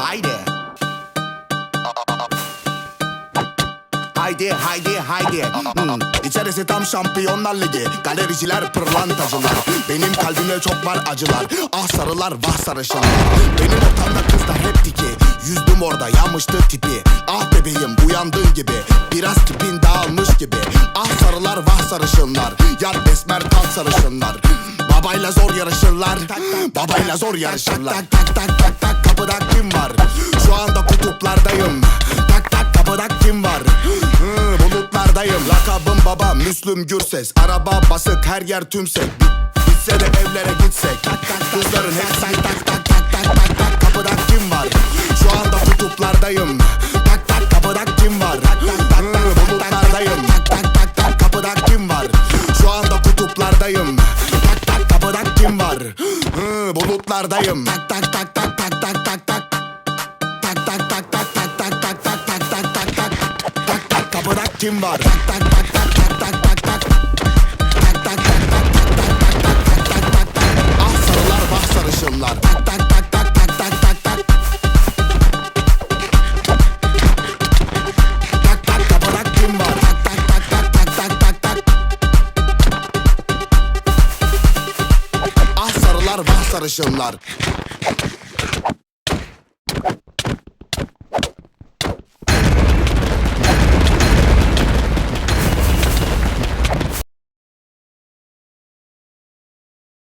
Haydi. Haydi haydi haydi hmm. İçerisi tam şampiyonlar ligi Galericiler pırlantacılar Benim kalbimde çok var acılar Ah sarılar vah sarışınlar Benim ortamda kız da hep diki Yüzdüm orada yanmıştı tipi Ah bebeğim uyandığın gibi Biraz tipin dağılmış gibi Ah sarılar vah sarışınlar Yar besmer tal sarışınlar Babayla zor yarışırlar Babayla zor yarışırlar tak tak tak tak kapıda kim var Şu anda kutuplardayım Tak tak kapıda kim var Hı, Bulutlardayım Lakabım baba Müslüm Gürses Araba basık her yer tümsek Bitse de evlere gitsek tak tak Kızların hep tak tak tak tak tak tak tak Kapıda kim var Şu anda kutuplardayım Tak tak kapıda kim var Hı, Bulutlardayım Tak tak tak tak kapıda kim var Şu anda kutuplardayım Tak tak kapıda kim var Hı, Bulutlardayım Tak tak tak tak tak tak tak tak Tak kim var. Tak tak tak tak tak tak tak tak Tak tak tak tak tak tak tak tak tak tak tak Ah sarılar vah sarışınlar. Tak tak tak tak tak tak tak tak Tak tak kapıda kim var Tak tak tak tak tak tak tak tak Ah sarılar vah sarışınlar